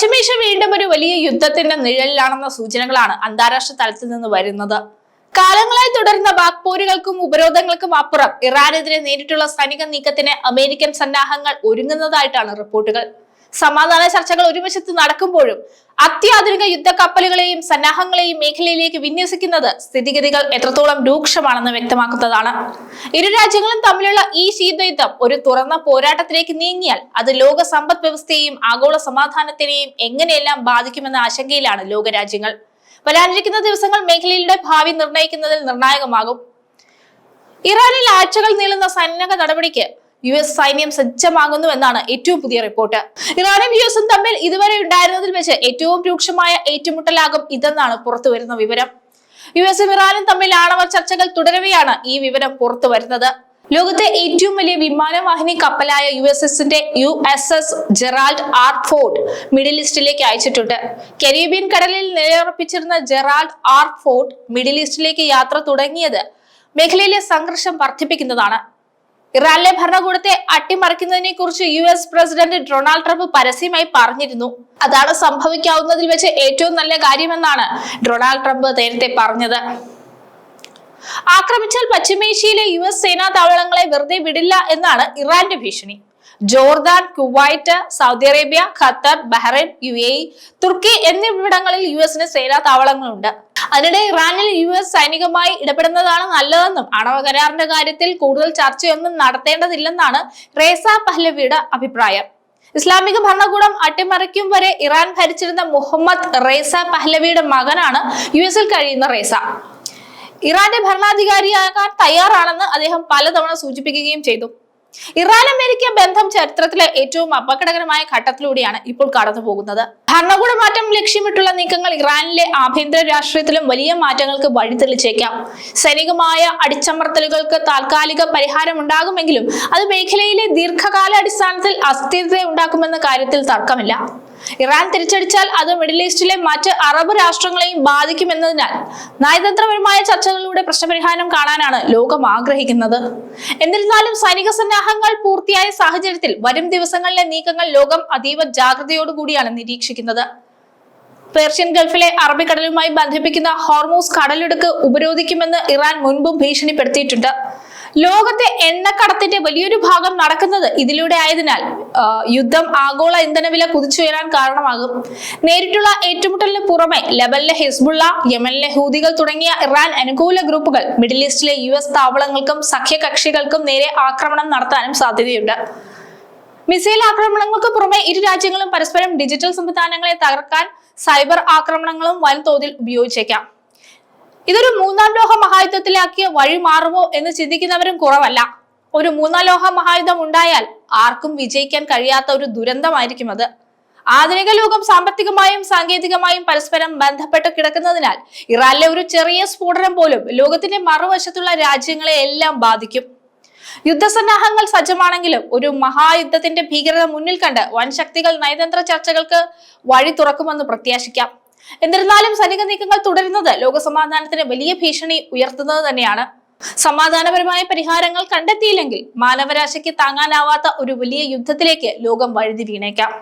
പശ്ചിമേഷ്യ വീണ്ടും ഒരു വലിയ യുദ്ധത്തിന്റെ നിഴലിലാണെന്ന സൂചനകളാണ് അന്താരാഷ്ട്ര തലത്തിൽ നിന്ന് വരുന്നത്. കാലങ്ങളായി തുടരുന്ന വാക്പോരുകൾക്കും ഉപരോധങ്ങൾക്കും അപ്പുറം ഇറാനെതിരെ നേരിട്ടുള്ള സൈനിക നീക്കത്തിന് അമേരിക്കൻ സന്നാഹങ്ങൾ ഒരുങ്ങുന്നതായിട്ടാണ് റിപ്പോർട്ടുകൾ. സമാധാന ചർച്ചകൾ ഒരു നടക്കുമ്പോഴും അത്യാധുനിക യുദ്ധക്കപ്പലുകളെയും സന്നാഹങ്ങളെയും മേഖലയിലേക്ക് വിന്യസിക്കുന്നത് സ്ഥിതിഗതികൾ എത്രത്തോളം രൂക്ഷമാണെന്ന് വ്യക്തമാക്കുന്നതാണ്. ഇരു രാജ്യങ്ങളും തമ്മിലുള്ള ഈ ശീതയുദ്ധം ഒരു തുറന്ന പോരാട്ടത്തിലേക്ക് നീങ്ങിയാൽ അത് ലോക സമ്പദ് വ്യവസ്ഥയെയും ആഗോള സമാധാനത്തിനെയും എങ്ങനെയെല്ലാം ബാധിക്കുമെന്ന ആശങ്കയിലാണ് ലോകരാജ്യങ്ങൾ. വരാനിരിക്കുന്ന ദിവസങ്ങൾ മേഖലയുടെ ഭാവി നിർണയിക്കുന്നതിൽ നിർണായകമാകും. ഇറാനിൽ ആഴ്ചകൾ നീളുന്ന സൈനിക നടപടിക്ക് യു എസ് സൈന്യം സജ്ജമാകുന്നു എന്നാണ് ഏറ്റവും പുതിയ റിപ്പോർട്ട് ഇറാനും യു എസും തമ്മിൽ ഇതുവരെ ഉണ്ടായിരുന്നതിൽ വെച്ച് ഏറ്റവും രൂക്ഷമായ ഏറ്റുമുട്ടലാകും ഇതെന്നാണ് പുറത്തുവരുന്ന വിവരം. യു എസും ഇറാനും തമ്മിൽ ആണവ ചർച്ചകൾ തുടരവെയാണ് ഈ വിവരം പുറത്തു വരുന്നത് ലോകത്തെ ഏറ്റവും വലിയ വിമാനവാഹിനി കപ്പലായ യു എസ് എസിന്റെ U S S Gerald R Ford middle ഈസ്റ്റിലേക്ക് അയച്ചിട്ടുണ്ട്. കരീബിയൻ കടലിൽ നിലയുറപ്പിച്ചിരുന്ന ജെറാൾഡ് ആർട്ട് ഫോർഡ് മിഡിൽ ഈസ്റ്റിലേക്ക് യാത്ര തുടങ്ങിയത് മേഖലയിലെ സംഘർഷം വർദ്ധിപ്പിക്കുന്നതാണ്. ഇറാനിലെ ഭരണകൂടത്തെ അട്ടിമറിക്കുന്നതിനെ കുറിച്ച് U S president Donald Trump പരസ്യമായി പറഞ്ഞിരുന്നു. അതാണ് സംഭവിക്കാവുന്നതിൽ വെച്ച് ഏറ്റവും നല്ല കാര്യമെന്നാണ് ഡൊണാൾഡ് ട്രംപ് നേരത്തെ പറഞ്ഞത്. ആക്രമിച്ചാൽ പശ്ചിമേഷ്യയിലെ യു എസ് സേനാ താവളങ്ങളെ വെറുതെ വിടില്ല എന്നാണ് ഇറാന്റെ ഭീഷണി. Jordan Kuwait Saudi Arabia Qatar Bahrain U A തുർക്കി എന്നിവിടങ്ങളിൽ യു എസിന് സേനാ താവളങ്ങളുണ്ട്. അതിനിടെ ഇറാനിൽ യു എസ് സൈനികമായി ഇടപെടുന്നതാണ് നല്ലതെന്നും ആണവ കരാറിന്റെ കാര്യത്തിൽ കൂടുതൽ ചർച്ചയൊന്നും നടത്തേണ്ടതില്ലെന്നാണ് റേസ പഹ്ലവിയുടെ അഭിപ്രായം. ഇസ്ലാമിക ഭരണകൂടം അട്ടിമറിക്കും വരെ ഇറാൻ ഭരിച്ചിരുന്ന മുഹമ്മദ് റേസ പഹ്ലവിയുടെ മകനാണ് യു എസിൽ കഴിയുന്ന റേസ. ഇറാന്റെ ഭരണാധികാരിയാകാൻ തയ്യാറാണെന്ന് അദ്ദേഹം പലതവണ സൂചിപ്പിക്കുകയും ചെയ്തു. ഇറാൻ അമേരിക്ക ബന്ധം ചരിത്രത്തിലെ ഏറ്റവും അപകടകരമായ ഘട്ടത്തിലൂടെയാണ് ഇപ്പോൾ കടന്നു പോകുന്നത്. ഭരണകൂട മാറ്റം ലക്ഷ്യമിട്ടുള്ള നീക്കങ്ങൾ ഇറാനിലെ ആഭ്യന്തര രാഷ്ട്രീയത്തിലും വലിയ മാറ്റങ്ങൾക്ക് വഴിതെളിച്ചേക്കാം. സൈനികമായ അടിച്ചമർത്തലുകൾക്ക് താൽക്കാലിക പരിഹാരം ഉണ്ടാകുമെങ്കിലും അത് മേഖലയിലെ ദീർഘകാല അടിസ്ഥാനത്തിൽ അസ്ഥിരത ഉണ്ടാക്കുമെന്ന കാര്യത്തിൽ തർക്കമില്ല. ഇറാൻ തിരിച്ചടിച്ചാൽ അത് മിഡിൽ ഈസ്റ്റിലെ മറ്റ് അറബ് രാഷ്ട്രങ്ങളെയും ബാധിക്കുമെന്നതിനാൽ നയതന്ത്രപരമായ ചർച്ചകളിലൂടെ പ്രശ്നപരിഹാരം കാണാനാണ് ലോകം ആഗ്രഹിക്കുന്നത്. എന്നിരുന്നാലും സൈനിക സന്നാഹങ്ങൾ പൂർത്തിയായ സാഹചര്യത്തിൽ വരും ദിവസങ്ങളിലെ നീക്കങ്ങൾ ലോകം അതീവ ജാഗ്രതയോടുകൂടിയാണ് നിരീക്ഷിക്കുന്നത്. പേർഷ്യൻ ഗൾഫിലെ അറബിക്കടലുമായി ബന്ധിപ്പിക്കുന്ന ഹോർമോസ് കടലിടുക്ക് ഉപരോധിക്കുമെന്ന് ഇറാൻ മുൻപും ഭീഷണിപ്പെടുത്തിയിട്ടുണ്ട്. ലോകത്തെ എണ്ണക്കടത്തിന്റെ വലിയൊരു ഭാഗം നടക്കുന്നത് ഇതിലൂടെ ആയതിനാൽ യുദ്ധം ആഗോള ഇന്ധനവില കുതിച്ചുയരാൻ കാരണമാകും. നേരിട്ടുള്ള ഏറ്റുമുട്ടലിന് പുറമെ ലബനിലെ ഹിസ്ബുള്ള യമനിലെ ഹൂതികൾ തുടങ്ങിയ ഇറാൻ അനുകൂല ഗ്രൂപ്പുകൾ മിഡിൽ ഈസ്റ്റിലെ യു എസ് താവളങ്ങൾക്കും സഖ്യകക്ഷികൾക്കും നേരെ ആക്രമണം നടത്താനും സാധ്യതയുണ്ട്. മിസൈൽ ആക്രമണങ്ങൾക്ക് പുറമെ ഇരു രാജ്യങ്ങളും പരസ്പരം ഡിജിറ്റൽ സംവിധാനങ്ങളെ തകർക്കാൻ സൈബർ ആക്രമണങ്ങളും വൻതോതിൽ ഉപയോഗിച്ചേക്കാം. ഇതൊരു മൂന്നാം ലോക മഹായുദ്ധത്തിലാക്കിയ വഴി മാറുമോ എന്ന് ചിന്തിക്കുന്നവരും കുറവല്ല. ഒരു മൂന്നാം ലോക മഹായുദ്ധം ഉണ്ടായാൽ ആർക്കും വിജയിക്കാൻ കഴിയാത്ത ഒരു ദുരന്തമായിരിക്കും അത്. ആധുനിക ലോകം സാമ്പത്തികമായും സാങ്കേതികമായും പരസ്പരം ബന്ധപ്പെട്ട് കിടക്കുന്നതിനാൽ ഇറാനിലെ ഒരു ചെറിയ സ്ഫോടനം പോലും ലോകത്തിന്റെ മറുവശത്തുള്ള രാജ്യങ്ങളെ എല്ലാം ബാധിക്കും. യുദ്ധസന്നാഹങ്ങൾ സജ്ജമാണെങ്കിലും ഒരു മഹായുദ്ധത്തിന്റെ ഭീകരത മുന്നിൽ കണ്ട് വൻ ശക്തികൾ നയതന്ത്ര ചർച്ചകൾക്ക് വഴി തുറക്കുമെന്ന് പ്രത്യാശിക്കാം. എന്നിരുന്നാലും സൈനിക നീക്കങ്ങൾ തുടരുന്നത് ലോകസമാധാനത്തിന് വലിയ ഭീഷണി ഉയർത്തുന്നത് തന്നെയാണ്. സമാധാനപരമായ പരിഹാരങ്ങൾ കണ്ടെത്തിയില്ലെങ്കിൽ മാനവരാശിക്ക് താങ്ങാനാവാത്ത ഒരു വലിയ യുദ്ധത്തിലേക്ക് ലോകം വഴുതി വീണേക്കാം.